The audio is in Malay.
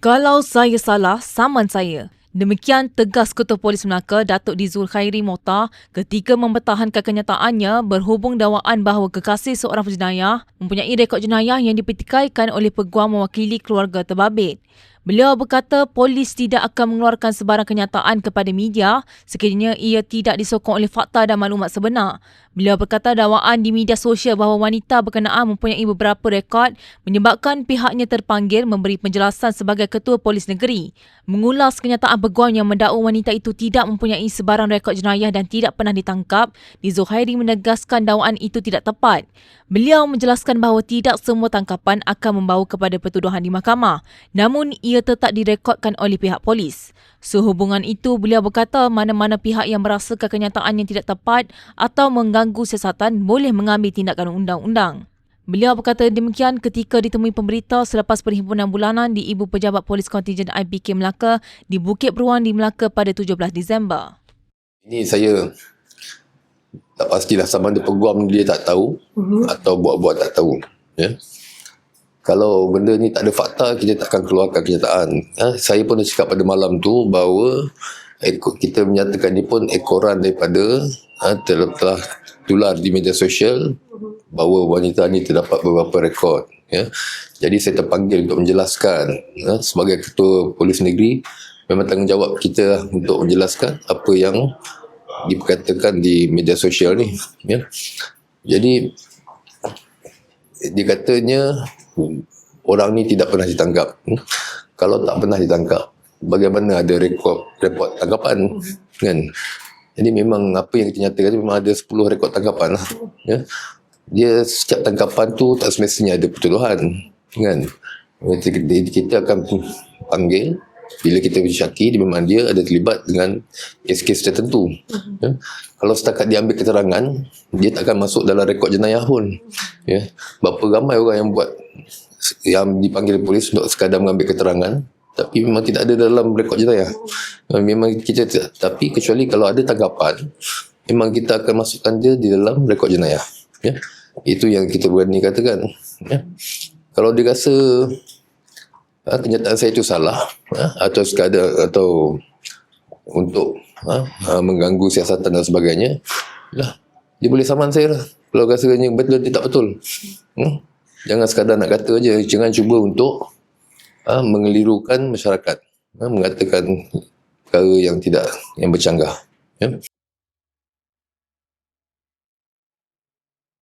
Kalau saya salah, saman saya. Demikian tegas Ketua Polis Melaka Datuk Dizul Khairi Mota ketika mempertahankan kenyataannya berhubung dakwaan bahawa kekasih seorang penjenayah mempunyai rekod jenayah yang dipertikaikan oleh peguam mewakili keluarga terbabit. Beliau berkata polis tidak akan mengeluarkan sebarang kenyataan kepada media sekiranya ia tidak disokong oleh fakta dan maklumat sebenar. Beliau berkata dakwaan di media sosial bahawa wanita berkenaan mempunyai beberapa rekod menyebabkan pihaknya terpanggil memberi penjelasan sebagai ketua polis negeri. Mengulas kenyataan peguam yang mendakwa wanita itu tidak mempunyai sebarang rekod jenayah dan tidak pernah ditangkap, Di Zuhairi menegaskan dakwaan itu tidak tepat. Beliau menjelaskan bahawa tidak semua tangkapan akan membawa kepada pertuduhan di mahkamah. Namun ia tetap direkodkan oleh pihak polis. Sehubungan itu, beliau berkata mana-mana pihak yang merasakan kenyataan yang tidak tepat atau mengganggu siasatan boleh mengambil tindakan undang-undang. Beliau berkata demikian ketika ditemui pemberita selepas perhimpunan bulanan di Ibu Pejabat Polis Kontijen IPK Melaka di Bukit Beruang di Melaka pada 17 Disember. Ini saya tak pastilah sama ada peguam dia tak tahu uh-huh. atau buat-buat tak tahu ya kalau benda ni tak ada fakta kita tak akan keluarkan kenyataan ya? saya pun dah cakap pada malam tu bahawa ekor, kita menyatakan ni pun ekoran daripada ha, telah, telah tular di media sosial bahawa wanita ni terdapat beberapa rekod ya jadi saya terpanggil untuk menjelaskan ya, sebagai ketua polis negeri memang tanggungjawab kita untuk menjelaskan apa yang diperkatakan di media sosial ni ya. Jadi dikatanya orang ni tidak pernah ditangkap. Kalau tak pernah ditangkap, bagaimana ada rekod report tangkapan kan? Jadi memang apa yang kita nyatakan memang ada 10 rekod tangkapan lah. Ya. Dia setiap tangkapan tu tak semestinya ada pertuduhan kan? Kita akan panggil bila kita bersyaki dia memang dia ada terlibat dengan kes-kes tertentu. Uh-huh. ya. kalau setakat dia ambil keterangan dia tak akan masuk dalam rekod jenayah pun. Ya. Berapa ramai orang yang buat yang dipanggil polis untuk sekadar mengambil keterangan tapi memang tidak ada dalam rekod jenayah. Memang kita tapi kecuali kalau ada tanggapan memang kita akan masukkan dia di dalam rekod jenayah. Ya. Itu yang kita berani katakan. Ya. Kalau dia rasa ha, kenyataan saya itu salah ha, atau sekadar atau untuk ha, ha, mengganggu siasatan dan sebagainya. Lah dia boleh saman saya lah. Kalau rasanya betul dia tak betul. Hmm? jangan sekadar nak kata aja jangan cuba untuk ha, mengelirukan masyarakat. Ha, mengatakan perkara yang tidak yang bercanggah. Ya?